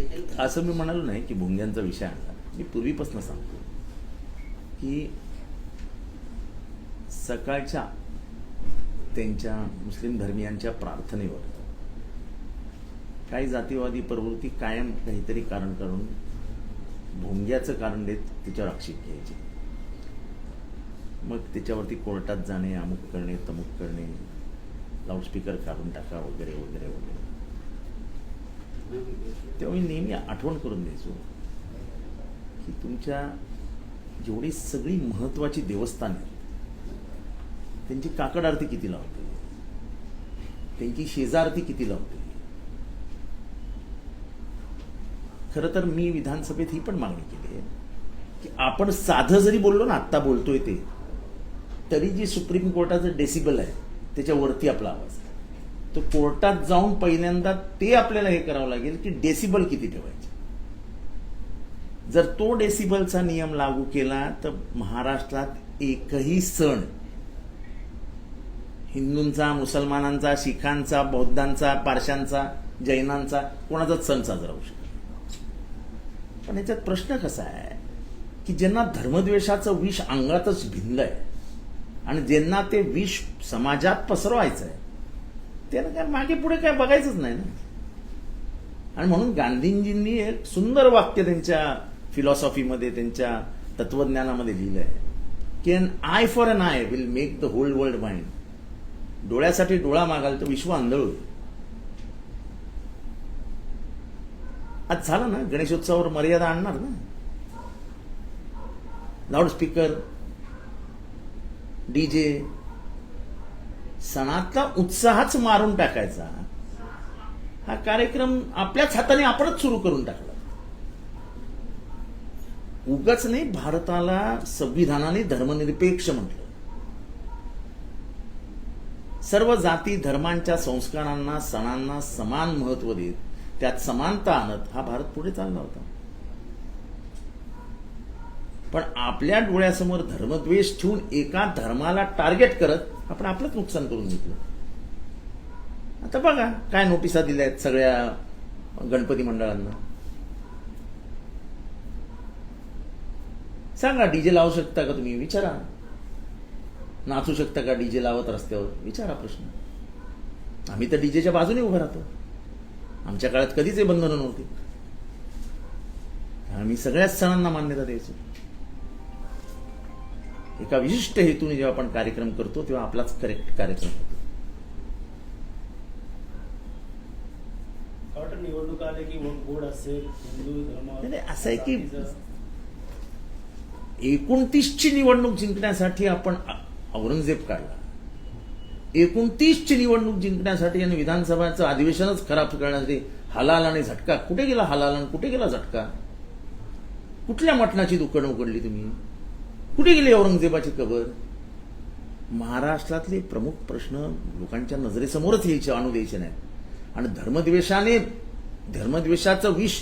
देखील असं मी म्हणालो नाही की भुंग्यांचा विषय आणला मी पूर्वीपासून सांगतो की सकाळच्या त्यांच्या मुस्लिम धर्मियांच्या प्रार्थनेवर काही जातीवादी प्रवृत्ती कायम काहीतरी कारण करून भोंग्याचं कारण देत त्याच्यावर आक्षेप घ्यायचे. मग त्याच्यावरती कोर्टात जाणे अमुक करणे तमुक करणे लाऊडस्पीकर काढून टाका वगैरे वगैरे वगैरे. तेव्हा मी नेहमी आठवण करून द्यायचो की तुमच्या जेवढी सगळी महत्वाची देवस्थान आहेत त्यांची काकड आरती किती लावते त्यांची शेजारती किती लावते खरं तर मी विधानसभेत ही पण मागणी केली आहे की आपण साधं जरी बोललो ना आत्ता बोलतोय ते तरी जी सुप्रीम कोर्टाचं डेसिबल आहे त्याच्यावरती आपला आवाज तर कोर्टात जाऊन पहिल्यांदा ते आपल्याला हे करावं लागेल की डेसिबल किती ठेवायचे. जर तो डेसिबलचा नियम लागू केला तर महाराष्ट्रात एकही सण हिंदूंचा मुसलमानांचा शिखांचा बौद्धांचा पारशांचा जैनांचा कोणाचाच सण साजरा होऊ शकत पण याच्यात प्रश्न कसा आहे की ज्यांना धर्मद्वेषाचं विष अंगातच भिनलंय आणि ज्यांना ते विष समाजात पसरवायचं आहे त्यांना काय मागे पुढे काय बघायचंच नाही ना? आणि म्हणून गांधीजींनी एक सुंदर वाक्य त्यांच्या फिलॉसॉफीमध्ये त्यांच्या तत्वज्ञानामध्ये लिहिलं आहे की an eye for an eye will make the whole world blind डोळ्यासाठी डोळा मागाल तर विश्व आंधळ. होईल आज झालं ना? गणेशोत्सवावर मर्यादा आणणार ना? लाऊडस्पीकर डीजे सणातला उत्साहच मारून टाकायचा. हा कार्यक्रम आपल्याच हाताने आपणच सुरू करून टाकला. उगाच नाही भारताला संविधानाने धर्मनिरपेक्ष म्हटलं. सर्व जाती धर्मांच्या संस्कारांना सणांना समान महत्त्व देत त्यात समानता आणत हा भारत पुढे चालला होता. पण आपल्या डोळ्यासमोर धर्मद्वेष ठेवून एका धर्माला टार्गेट करत आपण आपलंच नुकसान करून घेतलं. आता बघा काय नोटिसा दिल्या आहेत सगळ्या गणपती मंडळांना. सांगा डीजे लावू शकता का तुम्ही? विचारा. नाचू शकता का डीजे लावत रस्त्यावर? विचारा प्रश्न. आम्ही तर डीजेच्या बाजूने उभं राहतो. आमच्या काळात कधीच हे बंधनं नव्हती. आम्ही सगळ्याच सणांना मान्यता द्यायचो. एका विशिष्ट हेतूने जेव्हा आपण कार्यक्रम करतो तेव्हा आपलाच करेक्ट कार्यक्रम होतो. निवडणूक आले की बोर्ड असेल हिंदू धर्म असं आहे की- एकोणतीसची निवडणूक जिंकण्यासाठी आपण औरंगजेब काढला. एकोणतीसची निवडणूक जिंकण्यासाठी आणि विधानसभाचं अधिवेशनच खराब करण्यासाठी हलाल आणि झटका. कुठे गेला हलाल आणि कुठे गेला झटका? कुठल्या मटणाची दुकानं उघडली तुम्ही? कुठे गेली औरंगजेबाची कबर? महाराष्ट्रातले प्रमुख प्रश्न लोकांच्या नजरेसमोरच यायचे आणू द्यायचे नाही आणि धर्मद्वेषाने धर्मद्वेषाचं विष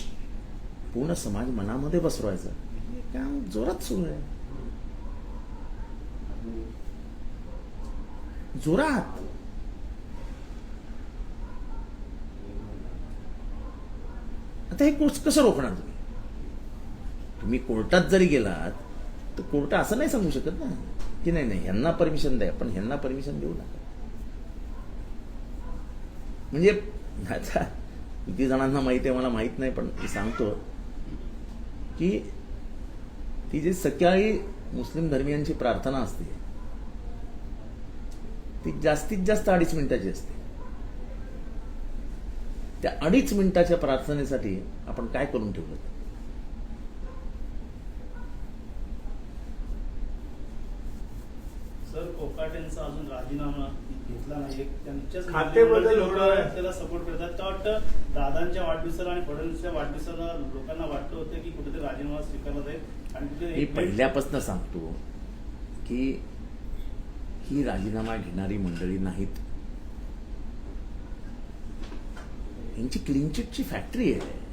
पूर्ण समाज मनामध्ये बसवायचं हे काम जोरात सुरू आहे. जोरात. आता हे कोर्स कसं रोखणार तुम्ही? तुम्ही कोर्टात जरी गेलात तर कोर्ट असं नाही सांगू शकत ना. की नाही नाही ह्यांना परमिशन द्या पण ह्यांना परमिशन देऊ नका. म्हणजे आता किती जणांना माहिती आहे मला माहीत नाही पण मी सांगतो की ती जी सकाळी मुस्लिम धर्मियांची प्रार्थना असते ती जास्तीत जास्त अडीच मिनिटाची असते. त्या अडीच मिनिटाच्या प्रार्थनेसाठी आपण काय करून ठेवलं सर कोकाटेंचा अजून राजीनामा घेतला नाही एक त्यांच्याच थोडं- त्याला सपोर्ट करतात का वाटतं दादांच्या वाढदिवसाला आणि फडणवीसच्या वाढदिवसाला लोकांना वाटतं होतं की कुठेतरी राजीनामा स्वीकारला जाईल. आणि कुठे मी पहिल्यापासून सांगतो की ही राजीनामा घेणारी मंडळी नाहीत. यांची क्लीन चिटची फॅक्टरी आहे.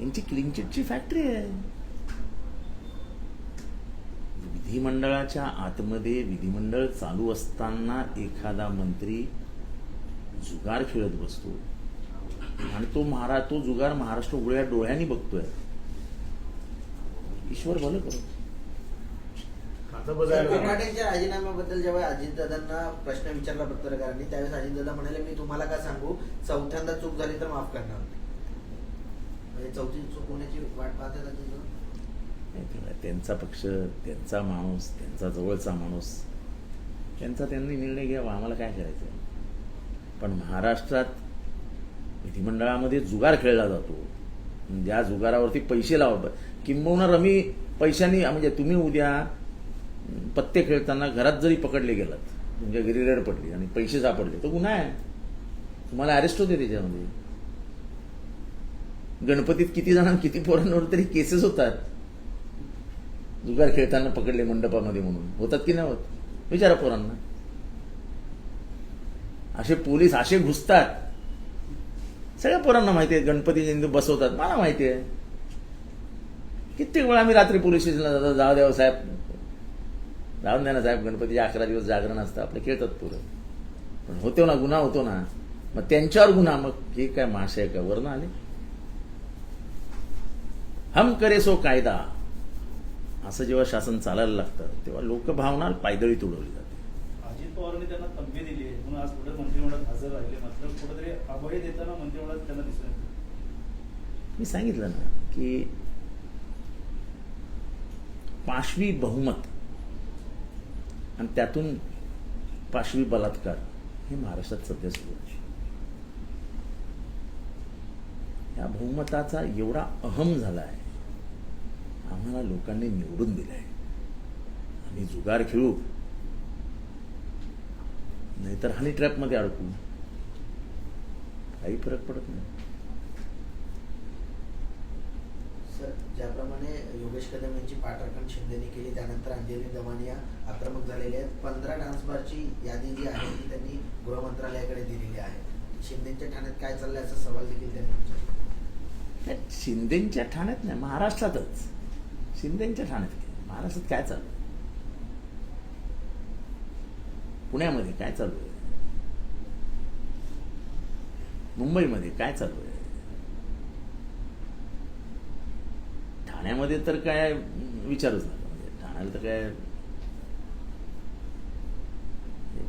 यांची क्लीन चिटची फॅक्टरी आहे. विधिमंडळाच्या आतमध्ये विधिमंडळ चालू असताना एखादा मंत्री जुगार खेळत बसतो. आणि तो महाराज तो जुगार महाराष्ट्र उघड्या डोळ्यांनी बघतोय. ईश्वर भलं करो. आता सर, बघायला कोकाटेंच्या राजीनाम्याबद्दल जेव्हा अजितदादांना प्रश्न विचारला पत्रकारांनी त्यावेळेस अजितदादा म्हणाले मी तुम्हाला काय सांगू? चौथ्यांदा चूक झाली तर माफ करणार. नाही." म्हणजे चौथी चूक होण्याची वाट तेव्हा त्यांचा पक्ष त्यांचा माणूस त्यांचा जवळचा माणूस त्यांचा त्यांनी निर्णय घ्यावा आम्हाला काय करायचं? पण महाराष्ट्रात विधिमंडळामध्ये जुगार खेळला जातो. ज्या जुगारावरती पैसे लाव किंबहुना रमी पैशांनी म्हणजे तुम्ही उद्या पत्ते खेळताना घरात जरी पकडले गेलात तुमच्या घरी रेड पडली आणि पैसे सापडले तर गुन्हा आहे. तुम्हाला अरेस्ट होते त्याच्यामध्ये. गणपतीत किती जणांना किती पोरांवर तरी केसेस होतात. जुगार खेळताना पकडले मंडपामध्ये म्हणून. होतात की नाही होत? विचारा पोरांना. असे पोलीस असे घुसतात. सगळ्या पोरांना माहिती आहे गणपती हिंदू बसवतात. मला माहिती आहे. कित्येक वेळा आम्ही रात्री पोलीस स्टेशनला जातो. जाऊ द्यावं हो साहेब. जाऊन द्या ना साहेब गणपतीचे अकरा दिवस जागरण असतं. आपले खेळतात पोरं. पण होतो ना गुन्हा होतो ना. मग त्यांच्यावर गुन्हा. मग हे काय मासे आहे का? वरनं आले. हम करे सो कायदा. असं जेव्हा शासन चालायला लागतं तेव्हा लोकभावना पायदळी तुडवली जाते. अजित पवारांनी त्यांना तंबी दिली आहे. म्हणून आज पुढे मंत्रिमंडळात हजर राहिले. मात्र कुठेतरी अभय देताना मंत्रिमंडळात त्यांना दिसून येतं. मी सांगितलं ना की पाशवी बहुमत आणि त्यातून पाशवी बलात्कार हे महाराष्ट्रात सध्या सुरू आहे. या बहुमताचा एवढा अहम झाला आहे आम्हाला लोकांनी निवडून दिलंय. आम्ही जुगार खेळू. नाहीतर हनी ट्रॅपमध्ये अडकू. काही फरक पडत नाही. सर ज्याप्रमाणे योगेश कदम यांची पाठराखण शिंदेने केली त्यानंतर अंजली दमानिया आक्रमक झालेले आहेत. पंधरा डान्स बारची यादी जी आहे ती त्यांनी गृहमंत्रालयाकडे दिलेली आहे. शिंदेच्या ठाण्यात काय चाललंय असा सवाल देखील त्यांनी विचारला. शिंदेच्या ठाण्यात नाही महाराष्ट्रातच. शिंदेच्या ठाण्यात महाराष्ट्रात काय चालू पुण्यामध्ये काय चालू आहे? मुंबईमध्ये काय चालू आहे? ठाण्यामध्ये तर काय विचारूच नका. म्हणजे ठाण्याला तर काय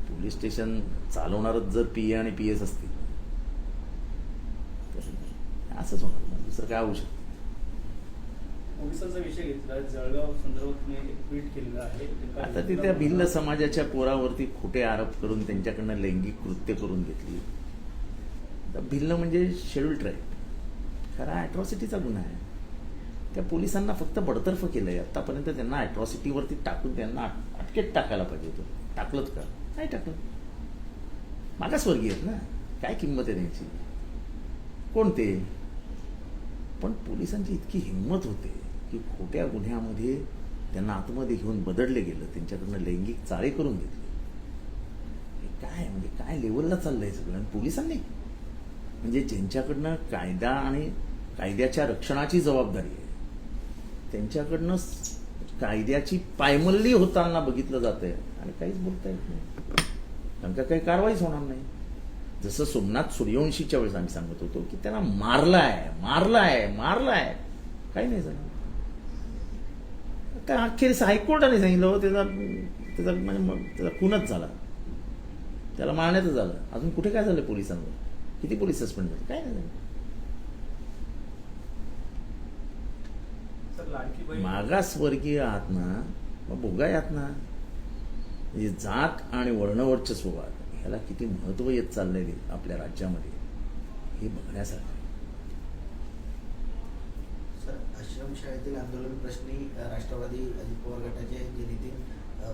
पोलीस स्टेशन चालवणारच जर पी ए आणि पी एस असतील तर असंच होणार. दुसरं काय होऊ शकतं? पोलिसांचा विषय घेतला जळगाव संदर्भात ट्विट केलेलं आहे. आता ती त्या भिल्ल समाजाच्या पोरावरती खोटे आरोप करून त्यांच्याकडनं लैंगिक कृत्य करून घेतली. भिल्ल म्हणजे शेड्यूल ट्राईब खरा अॅट्रॉसिटीचा गुन्हा आहे. त्या पोलिसांना फक्त बडतर्फ केलंय. आतापर्यंत त्यांना अॅट्रॉसिटीवरती टाकून त्यांना अट- अटकेत टाकायला पाहिजे होतं. टाकलंच का? नाही टाकलं. मागासवर्गीय आहेत ना. काय किंमत आहे त्यांची? कोणते पण पोलिसांची इतकी हिंमत होते. की खोट्या गुन्ह्यामध्ये त्यांना आतमध्ये घेऊन बदडले गेलं त्यांच्याकडनं लैंगिक चाळे करून घेतले. काय म्हणजे काय लेवलला चाललंय सगळं? आणि पोलिसांनी? म्हणजे ज्यांच्याकडनं कायदा आणि कायद्याच्या रक्षणाची जबाबदारी आहे त्यांच्याकडनं कायद्याची पायमल्ली होताना बघितलं जात आहे आणि काहीच बोलता येत नाही. कारण का काही कारवाईच होणार नाही. जसं सोमनाथ सूर्यवंशीच्या वेळेस आम्ही सांगत होतो की त्यांना मारलाय मारलाय मारलाय. काही नाही झालं. काय अखेरीस हायकोर्टाने सांगितलं हो, त्याचा त्याचा म्हणजे त्याचा खूनच झाला. त्याला मारण्यातच झालं. अजून कुठे काय झालं पोलिसांवर? किती पोलीस सस्पेंड झाले? काय नाही झालं. मागासवर्गीय आहात ना मग भोगाय आहात ना म्हणजे जात आणि वर्णवर्चस्ववाद ह्याला किती महत्त्व येत चाललंय आपल्या राज्यामध्ये हे बघण्यासारखं आहे. सर आश्रमशाळेतील आंदोलन प्रश्नी राष्ट्रवादी अजित पवार गटाचे जे नितीन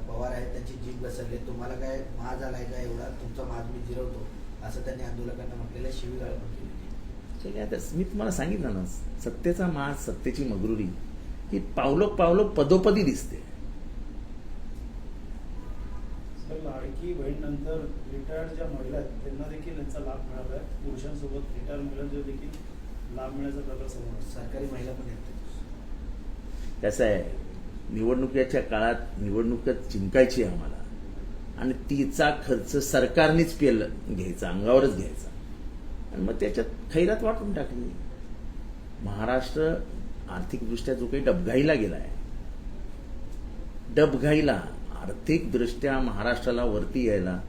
पवार आहेत त्यांची जीभ बसरली तुम्हाला काय माज आलाय का एवढा? तुमचा माज मी जिरवतो असं त्यांनी आंदोलकांना म्हटलेलं शिवीगाळ पण केली ठीक आहे आता मी तुम्हाला सांगितलं ना सत्तेचा मास सत्तेची मगरुरी ही पावलो पावलो पदोपदी दिसते. सर लाडकी बहीण नंतर रिटायर्ड ज्या महिला आहेत त्यांना देखील यांचा लाभ मिळाला आहे. पुरुषांसोबत रिटायर महिलांना देखील लाभ मिळण्याचा प्रकार समोर. सरकारी महिला पण आहेत. कसं आहे निवडणुकीच्या काळात निवडणुकीत जिंकायची आहे आम्हाला. आणि तिचा खर्च सरकारनेच पेल घ्यायचा अंगावरच घ्यायचा. आणि मग त्याच्यात खैरात वाटून टाकली. महाराष्ट्र आर्थिकदृष्ट्या जो काही डबघाईला गेला आहे डबघाईला आर्थिकदृष्ट्या महाराष्ट्राला वरती यायला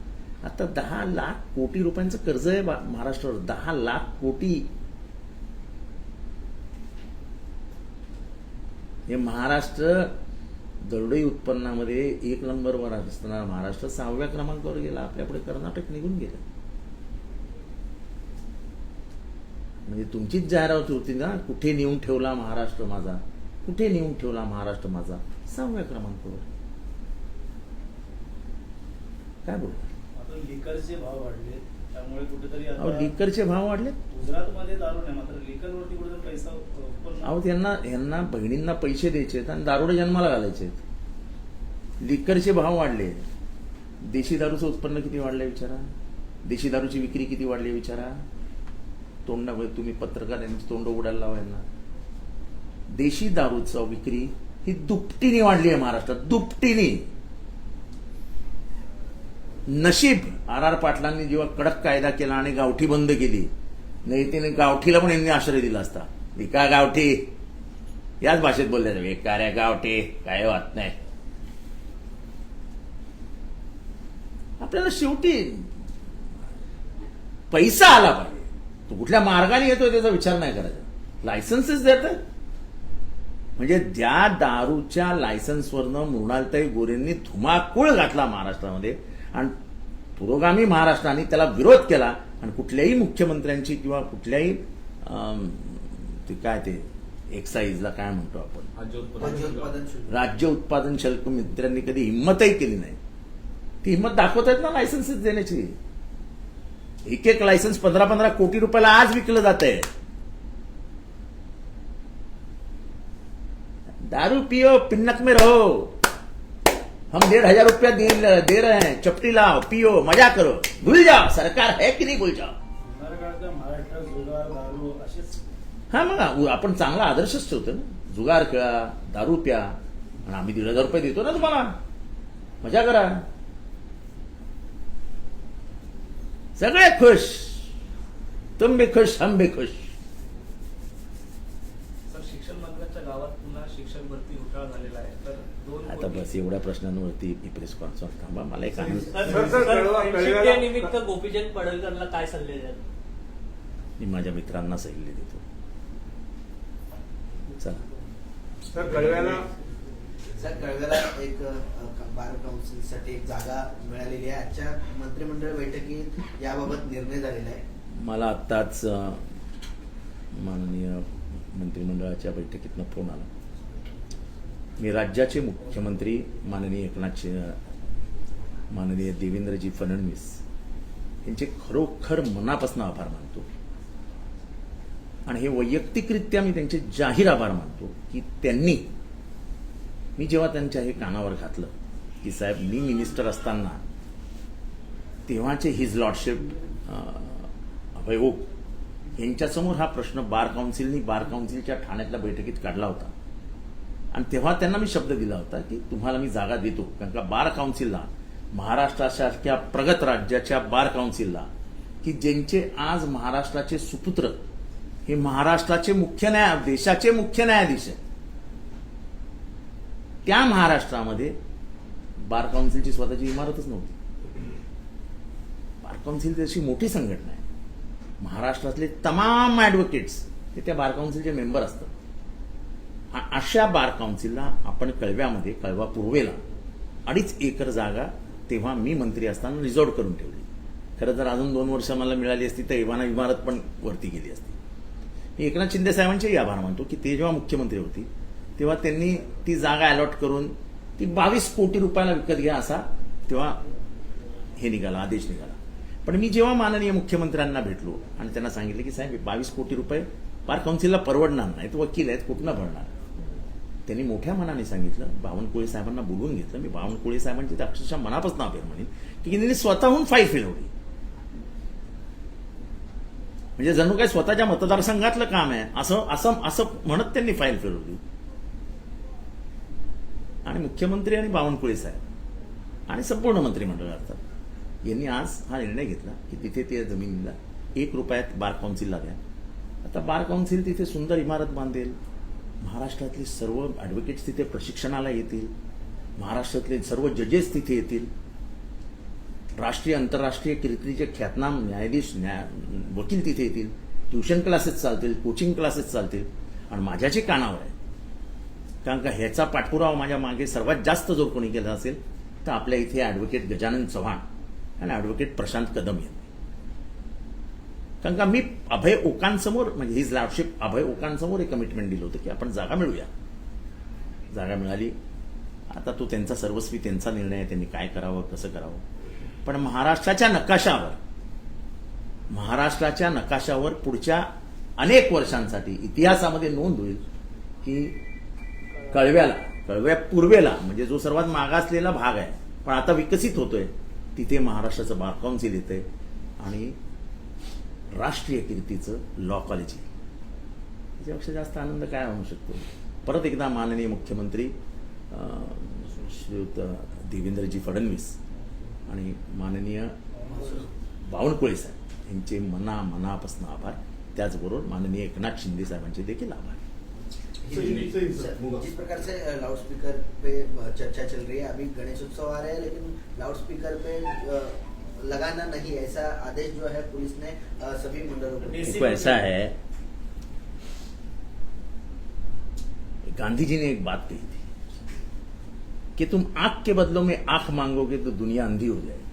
आता दहा लाख कोटी रुपयांचं कर्ज आहे बा- महाराष्ट्रावर. दहा लाख कोटी हे महाराष्ट्र दरडोई उत्पन्नामध्ये एक नंबरवर असताना महाराष्ट्र सहाव्या क्रमांकावर गेला आपल्यापुढे कर्नाटक निघून गेलं. म्हणजे तुमचीच जाहिरात होती ना कुठे नेऊन ठेवला महाराष्ट्र माझा? कुठे नेऊन ठेवला महाराष्ट्र माझा? सहाव्या क्रमांकावर. काय बोल? लिकरचे भाव वाढले त्यामुळे कुठेतरी अहो लिकरचे भाव वाढले गुजरातमध्ये दारू नाही मात्र लिकरवरती कुठेतरी पैसा उत्पन्न अहो त्यांना यांना बहिणींना पैसे द्यायचे आणि दारुडे जन्माला घालायचे लिकरचे भाव वाढले. देशी दारूचं उत्पन्न किती वाढलंय विचारा. देशी दारूची विक्री किती वाढली विचारा. तोंड तुम्ही पत्रकार यांची तोंड उघडायला लावा यांना. देशी दारूचं विक्री ही दुपटीने वाढली आहे महाराष्ट्रात. दुपटीने. नशीब. आर आर पाटलांनी जेव्हा कडक कायदा केला आणि गावठी बंद केली नाही तिने गावठीला पण यांनी आश्रय दिला असता. विका गावठी? याच भाषेत बोलले जावे कार्या गावठी काय वाट नाही. आपल्याला शेवटी पैसा आला पाहिजे. तो कुठल्या मार्गाने येतोय त्याचा विचार नाही करायचा. लायसन्सेस देत म्हणजे ज्या दारूच्या लायसन्सवरनं मृणालताई गोरेंनी धुमाकूळ घातला महाराष्ट्रामध्ये आणि पुरोगामी महाराष्ट्राने त्याला विरोध केला आणि कुठल्याही मुख्यमंत्र्यांची किंवा कुठल्याही काय ते एक्साईजला काय म्हणतो आपण? राज्य राज्य उत्पन्न उत्पादन शुल्क राज्य उत्पादन शुल्क मित्रांनी कधी हिंमतही केली नाही. ती हिंमत दाखवत आहेत ना लायसन्सेस देण्याची. एक एक लायसन्स पंधरा पंधरा कोटी रुपयाला आज विकलं जात आहे दारू पियो पिन्नक में रहो. हम डेढ़ हजार रुपया दे, दे रहे हैं। चपटी लाओ पियो मजा करो। भूल जाओ सरकार है कि नहीं भूल जाओ? हा मग आपण चांगला आदर्शच ठेवतो ना। जुगार खेळा दारू प्या आणि आम्ही दीड हजार रुपये देतो ना तुम्हाला। मजा करा। सगळे खुश। तुम भी खुश हम भी खुश सर शिक्षण मंत्र्यांच्या गावात पुन्हा शिक्षक भरती घोटाळा झालेला आहे तर दोन आता बस एवढ्या प्रश्नांवरती मी प्रेस कॉन्फरन्स थांबा. मला एक आनंद निमित्त गोपीचंद पडळकरला काय सल्ले द्याल? मी माझ्या मित्रांना सल्ले देतो. चला. सर कळव्याला? सर कळव्याला एक बार काउन्सिलसाठी एक जागा मिळालेली आहे. आजच्या मंत्रिमंडळ बैठकीत याबाबत निर्णय झालेला आहे. मला आत्ताच माननीय मंत्रिमंडळाच्या बैठकीतनं फोन आला. मी राज्याचे मुख्यमंत्री माननीय एकनाथ माननीय देवेंद्रजी फडणवीस यांचे खरोखर मनापासून आभार मानतो. आणि हे वैयक्तिकरित्या मी त्यांचे जाहीर आभार मानतो की त्यांनी मी जेव्हा त्यांच्या हे कानावर घातलं की साहेब मी मिनिस्टर असताना तेव्हाचे हिज लॉर्डशिप अभय ओक यांच्यासमोर हा प्रश्न बार काउन्सिलनी बार काउन्सिलच्या ठाण्यातल्या बैठकीत काढला होता. आणि तेव्हा त्यांना मी शब्द दिला होता की तुम्हाला मी जागा देतो. कारण का बार काउन्सिलला महाराष्ट्रासारख्या प्रगत राज्याच्या बार काउन्सिलला की ज्यांचे आज महाराष्ट्राचे सुपुत्र हे महाराष्ट्राचे मुख्य न्याय देशाचे मुख्य न्यायाधीश आहेत. त्या महाराष्ट्रामध्ये बार काउन्सिलची स्वतःची इमारतच नव्हती. बार काउन्सिल तशी मोठी संघटना आहे. महाराष्ट्रातले तमाम ॲडव्होकेट्स हे त्या बार काउन्सिलचे मेंबर असतात. अशा बार काउन्सिलला आपण कळव्यामध्ये कळवा पूर्वेला अडीच एकर जागा तेव्हा मी मंत्री असताना रिझॉर्ट करून ठेवली. खरं तर अजून दोन वर्ष मला मिळाली असती तर एव्हाना इमारत पण वरती गेली असती. मी एकनाथ शिंदे साहेबांचेही आभार मानतो की ते जेव्हा मुख्यमंत्री होती तेव्हा त्यांनी ती जागा अलॉट करून ती बावीस कोटी रुपयाला विकत घ्या असा तेव्हा हे निघाला आदेश निघाला. पण मी जेव्हा माननीय मुख्यमंत्र्यांना भेटलो आणि त्यांना सांगितलं की साहेब बावीस कोटी रुपये बार काउन्सिलला परवडणार नाहीत वकील आहेत कुठनं भरणार? त्यांनी मोठ्या मनाने सांगितलं बावनकुळे साहेबांना बोलवून घेतलं. मी बावनकुळे साहेबांची तर अक्षरशः मनापासून आभार म्हणेन की त्यांनी स्वतःहून फाईल फिरवली. म्हणजे जणू काय स्वतःच्या मतदारसंघातलं काम आहे असं असं असं म्हणत त्यांनी फाईल फिरवली. आणि मुख्यमंत्री आणि बावनकुळे साहेब आणि संपूर्ण मंत्रिमंडळ अर्थात यांनी आज हा निर्णय घेतला की तिथे त्या जमिनीला एक रुपयात बार काउन्सिलला द्या आता बार काउन्सिल तिथे सुंदर इमारत बांधेल. महाराष्ट्रातले सर्व ॲडव्होकेट्स तिथे प्रशिक्षणाला येतील. महाराष्ट्रातले सर्व जजेस तिथे येतील. राष्ट्रीय आंतरराष्ट्रीय कीर्तीचे ख्यातनाम न्यायाधीश न्याय वकील तिथे येतील. ट्युशन क्लासेस चालतील कोचिंग क्लासेस चालतील. आणि माझ्याची कानावर आहे. कारण का ह्याचा पाठपुरावा माझ्या मागे सर्वात जास्त जर कोणी केला असेल तर आपल्या इथे ॲडव्होकेट गजानन चव्हाण आणि ॲडव्होकेट प्रशांत कदम यांनी कारण का मी अभय ओकांसमोर म्हणजे हिज लॉर्डशिप अभय ओकांसमोर एक कमिटमेंट दिलं होतं की आपण जागा मिळूया. जागा मिळाली. आता तो त्यांचा सर्वस्वी त्यांचा निर्णय आहे त्यांनी काय करावं कसं करावं. पण महाराष्ट्राच्या नकाशावर महाराष्ट्राच्या नकाशावर पुढच्या अनेक वर्षांसाठी इतिहासामध्ये नोंद होईल की कळव्याला कळव्या पूर्वेला म्हणजे जो सर्वात मागासलेला भाग आहे पण आता विकसित होतोय तिथे महाराष्ट्राचं बार काउन्सिल येतंय आणि राष्ट्रीय कीर्तीचं लॉ कॉलेज आहे त्याच्यापेक्षा जास्त आनंद काय होऊ शकतो? परत एकदा माननीय मुख्यमंत्री श्रीयुत देवेंद्रजी फडणवीस आणि माननीय बावनकुळे साहेब यांचे मना मनापासून आभार. त्याचबरोबर माननीय एकनाथ शिंदे साहेबांचे देखील आभार. जिस प्रकार से लाउड स्पीकर पे चर्चा चल रही है. अभी गणेश उत्सव आ रहे हैं लेकिन लाउड स्पीकर पे लगाना नहीं, ऐसा आदेश जो है पुलिस ने सभी मंडलों को ऐसा है। गांधी जी ने एक बात कही थी कि तुम आँख के बदलों में आँख मांगोगे तो दुनिया अंधी हो जाएगी।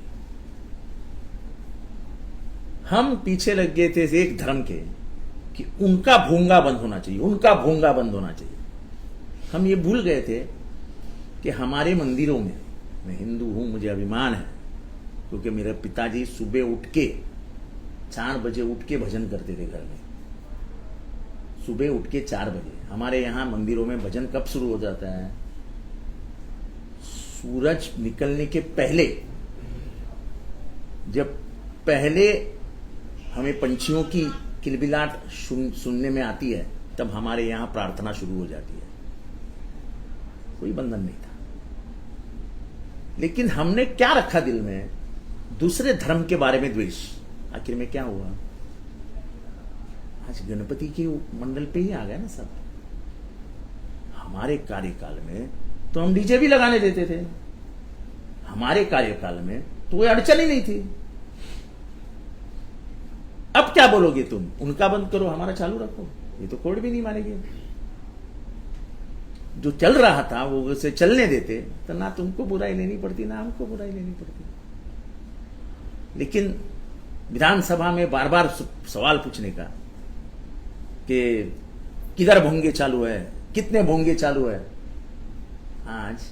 हम पीछे लग गए थे एक धर्म के कि उनका भोंगा बंद होना चाहिए, उनका भोंगा बंद होना चाहिए। हम ये भूल गए थे कि हमारे मंदिरों में, मैं हिंदू हूँ, मुझे अभिमान है क्योंकि मेरे पिताजी सुबह उठ के चार बजे उठ के भजन करते थे घर में। सुबह उठ के चार बजे। हमारे यहाँ मंदिरों में भजन कब शुरू हो जाता है? सूरज निकलने के पहले। जब पहले हमें पंछियों की किलबिलाट सुन, सुनने में आती है तब हमारे यहाँ प्रार्थना शुरू हो जाती है। कोई बंधन नहीं था। लेकिन हमने क्या रखा दिल में? दूसरे धर्म के बारे में द्वेष। आखिर में क्या हुआ? आज गणपति के मंडल पे ही आ गया ना सब। हमारे कार्यकाल में तो हम डीजे भी लगाने देते थे। हमारे कार्यकाल में तो कोई अड़चन ही नहीं थी। अब क्या बोलोगे तुम? उनका बंद करो, हमारा चालू रखो। ये तो कोर्ट भी नहीं मानेगी। जो चल रहा था, वो उसे चलने देते तो ना तुमको बुराई लेनी पड़ती, ना हमको बुराई लेनी पड़ती। लेकिन विधानसभा में बार बार सवाल पूछने का कि किधर भोंगे चालू है, कितने भोंगे चालू है? आज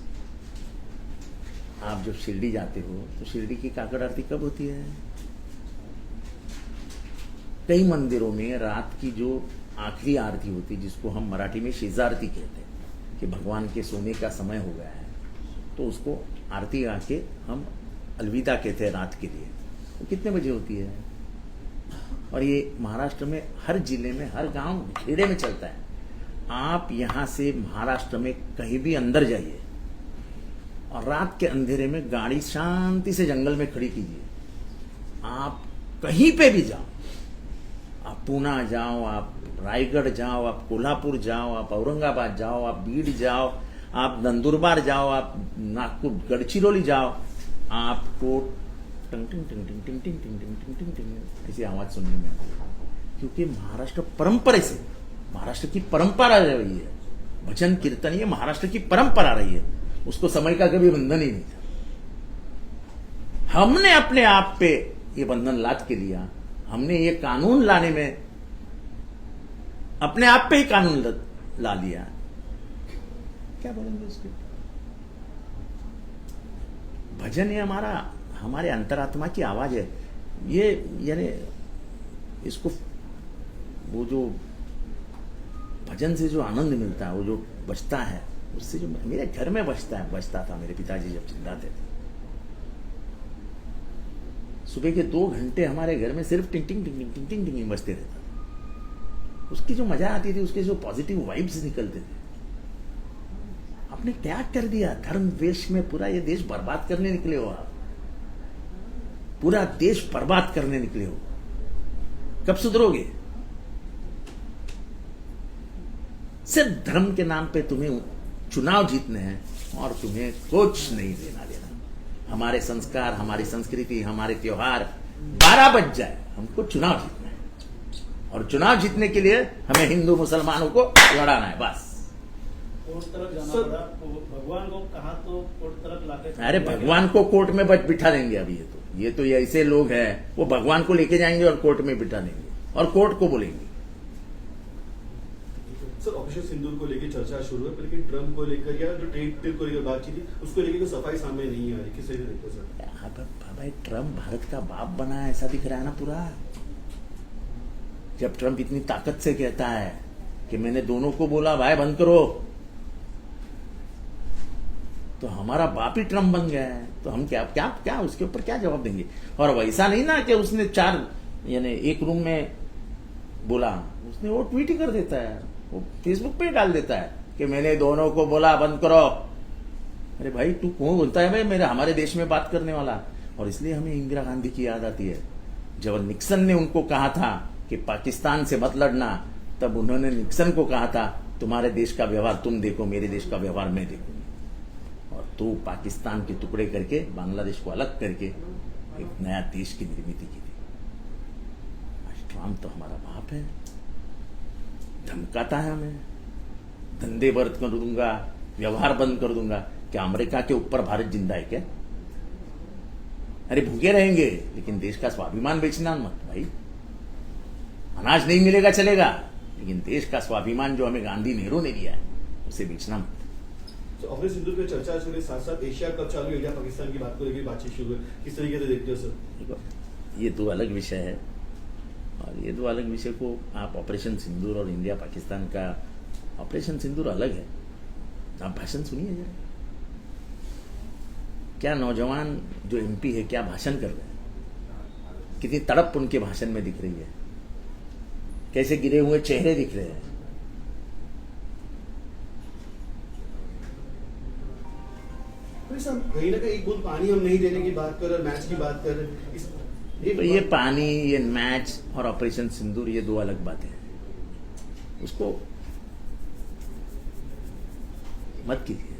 आप जब शिरडी जाते हो तो शिरडी की काकड़ आरती कब होती है? कई मंदिरों में रात की जो आखिरी आरती होती है, जिसको हम मराठी में शेजारती कहते हैं, कि भगवान के सोने का समय हो गया है तो उसको आरती आके हम अलविदा कहते हैं रात के लिए। वो कितने बजे होती है? और ये महाराष्ट्र में, हर ज़िले में, हर गाँव खेड़े में चलता है। आप यहाँ से महाराष्ट्र में कहीं भी अंदर जाइए और रात के अंधेरे में गाड़ी शांति से जंगल में खड़ी कीजिए। आप कहीं पे भी जाओ, आप पूना जाओ, आप रायगढ़ जाओ, आप कोल्हापुर जाओ, आप औरंगाबाद जाओ, आप बीड जाओ, आप नंदुरबार जाओ, आप नागपुर गढ़चिरौली जाओ, आपको टंग टिंग टिंग टिंग टिंग टिंग टिंग टिंग टिंग टिंग टिंग ऐसी आवाज़ सुनने में क्योंकि महाराष्ट्र परंपरा से महाराष्ट्र की परंपरा रही है। भजन कीर्तन ये महाराष्ट्र की परंपरा रही है। उसको समय का कभी बंधन ही नहीं था हमने अपने आप पे ये बंधन लाद के लिया हमने ये कानून लाने में अपने आप पे ही कानून ला लिया क्या बोलेंगे उसके भजन ये हमारा हमारे अंतरात्मा की आवाज़ है। ये, यानी इसको वो जो भजन से जो आनंद मिलता है, वो जो बचता है, उससे जो मेरे घर में बचता है बचता था मेरे पिताजी जब चिल्लाते थे। सुबह के दो घंटे हमारे घर में सिर्फ़ टिंग टिंग टिंग टिंग टिंग टिंग बजते रहता था। उसकी जो मज़ा आती थी, उसके जो पॉजिटिव वाइब्स निकलते थे। आपने क्या कर दिया? धर्म द्वेष में पूरा ये देश बर्बाद करने निकले हो आप। पूरा देश बर्बाद करने निकले हो। कब सुधरोगे? सिर्फ़ धर्म के नाम पे तुम्हें चुनाव जीतने हैं और तुम्हें कुछ नहीं देना देना। हमारे संस्कार हमारी संस्कृति हमारे त्योहार बारह बज जाए हमको चुनाव जीतना है। और चुनाव जीतने के लिए हमें हिंदू मुसलमानों को लड़ाना है बस। कोर्ट तक जाना सर- तो भगवान को कहा तो कोर्ट तक लाके अरे भगवान को कोर्ट में बच बिठा देंगे अभी ये तो। ये तो ये ऐसे लोग हैं वो भगवान को लेके जाएँगे और कोर्ट में बिठा देंगे और कोर्ट को बोलेंगे। सर ऑपरेशन सिंदूर को लेकर चर्चा शुरू है लेकिन ट्रंप को लेकर या जो ट्रेड डील को लेकर बातचीत थी उसको लेकर सफ़ाई सामने नहीं आ रही। किस सर? भाई ट्रंप भारत का बाप बना है ऐसा दिख रहा है ना पूरा? जब ट्रंप इतनी ताकत से कहता है कि मैंने दोनों को बोला भाई बंद करो। तो हमारा बाप ही ट्रंप बन गया है। तो हम क्या क्या क्या उसके ऊपर क्या जवाब देंगे? और वैसा नहीं ना कि उसने चार, यानी एक रूम में बोला, उसने वो ट्वीट कर देता है, वो फेसबुक पे डाल देता है कि मैंने दोनों को बोला, बंद करो। अरे भाई, तू कौन बोलता है भाई? मेरे, हमारे देश में बात करने वाला। और इसलिए हमें इंदिरा गांधी की याद आती है। जब निक्सन ने उनको कहा था कि पाकिस्तान से मत लड़ना, तब उन्होंने निक्सन को कहा था, तुम्हारे देश का व्यवहार, तुम देखो, मेरे देश का व्यवहार, मैं और तू पाकिस्तान के टुकड़े करके, बांग्लादेश को अलग करके एक नया देश की निर्मित की थी। आज ट्रंप तो हमारा बाप है। धमकाता है हमें। धंधे बंद कर दूँगा, व्यवहार बंद कर दूँगा। क्या अमेरिका के ऊपर भारत ज़िंदा है क्या? अरे भूखे रहेंगे, लेकिन देश का स्वाभिमान बेचना मत भाई। अनाज नहीं मिलेगा, चलेगा। लेकिन देश का स्वाभिमान जो हमें गांधी नेहरू ने दिया है, उसे बेचना मत। तो ऑपरेशन सिंदूर पे चर्चा शुरू साथ साथ एशिया कप चालू है इंडिया पाकिस्तान की बात को लेकर बातचीत शुरू है? किस तरीके से देखते हो, सर? ये दो अलग विषय है। और ये दो अलग विषय को आप ऑपरेशन सिंदूर और इंडिया पाकिस्तान का ऑपरेशन सिंदूर अलग है। आप भाषण सुनिए जरा। क्या नौजवान जो एमपी है, क्या भाषण कर रहे हैं? कितनी तड़प उनके भाषण में दिख रही है। कैसे गिरे हुए चेहरे दिख रहे हैं? सर कहीं ना कहीं एक बूंद पानी हम नहीं देने की बात कर रहे मैच की बात कर रहे। इस- तो ये पानी ये मैच और ऑपरेशन सिंदूर ये दो अलग बातें हैं। उसको मत कीजिए।